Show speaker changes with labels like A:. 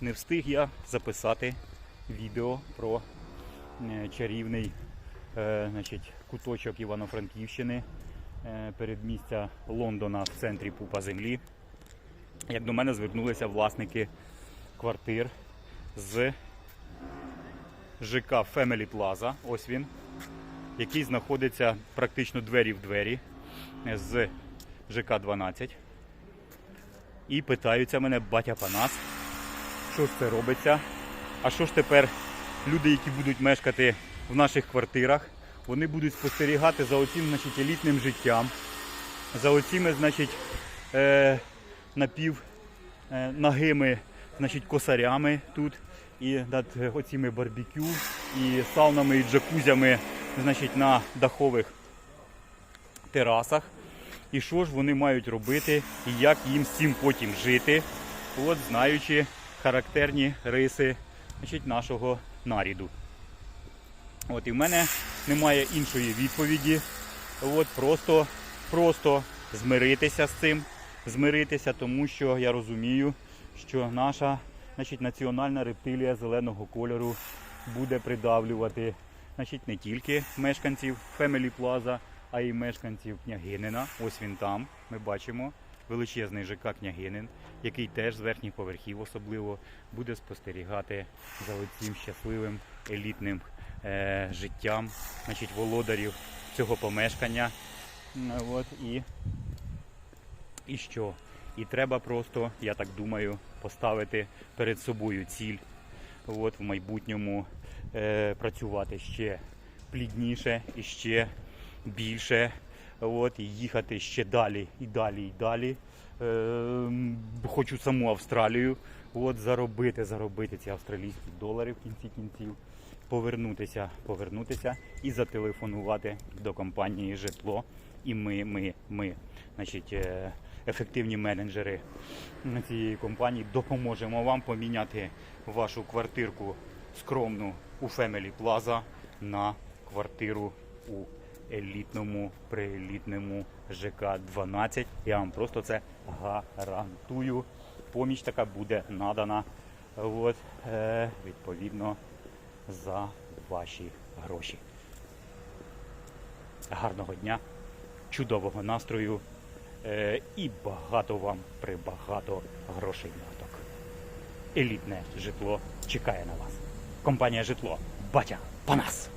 A: не встиг я записати відео про е, чарівний е, значить, куточок Івано-Франківщини е, передмістя Лондона в центрі Пупа Землі. Як до мене звернулися власники квартир з ЖК Family Plaza, ось він, який знаходиться практично двері в двері з ЖК 12. І питаються мене, батя Панас, що ж це робиться? А що ж тепер люди, які будуть мешкати в наших квартирах, вони будуть спостерігати за оцим значить, елітним життям, за оціми, значить, е, напів е, нагими значить, косарями тут, і над оціми барбекю, і саунами, і джакузями значить, на дахових терасах. І що ж вони мають робити, і як їм цим потім жити, от знаючи характерні риси значить, нашого наріду. От і в мене немає іншої відповіді. От просто, просто змиритися з цим, змиритися, тому що я розумію, що наша значить, національна рептилія зеленого кольору буде придавлювати значить, не тільки мешканців Family Plaza, а й мешканців княгинина. Ось він там. Ми бачимо величезний ЖК Княгинин, який теж з верхніх поверхів особливо буде спостерігати за оцим щасливим елітним е, життям значить, володарів цього помешкання. От, і, і що? І треба просто, я так думаю, поставити перед собою ціль от, в майбутньому е, працювати ще плідніше і ще більше. От, і їхати ще далі і далі і далі. Е, хочу саму Австралію. От, заробити, заробити ці австралійські долари в кінці кінців, повернутися, повернутися і зателефонувати до компанії житло. І ми, ми, ми, значить, е, ефективні менеджери цієї компанії, допоможемо вам поміняти вашу квартирку скромну у Family Plaza на квартиру у елітному, приелітному ЖК 12. Я вам просто це гарантую. Поміч така буде надана от, е, відповідно за ваші гроші. Гарного дня, чудового настрою е, і багато вам прибагато грошей наток. Елітне житло чекає на вас. Компанія житло. Батя Панас.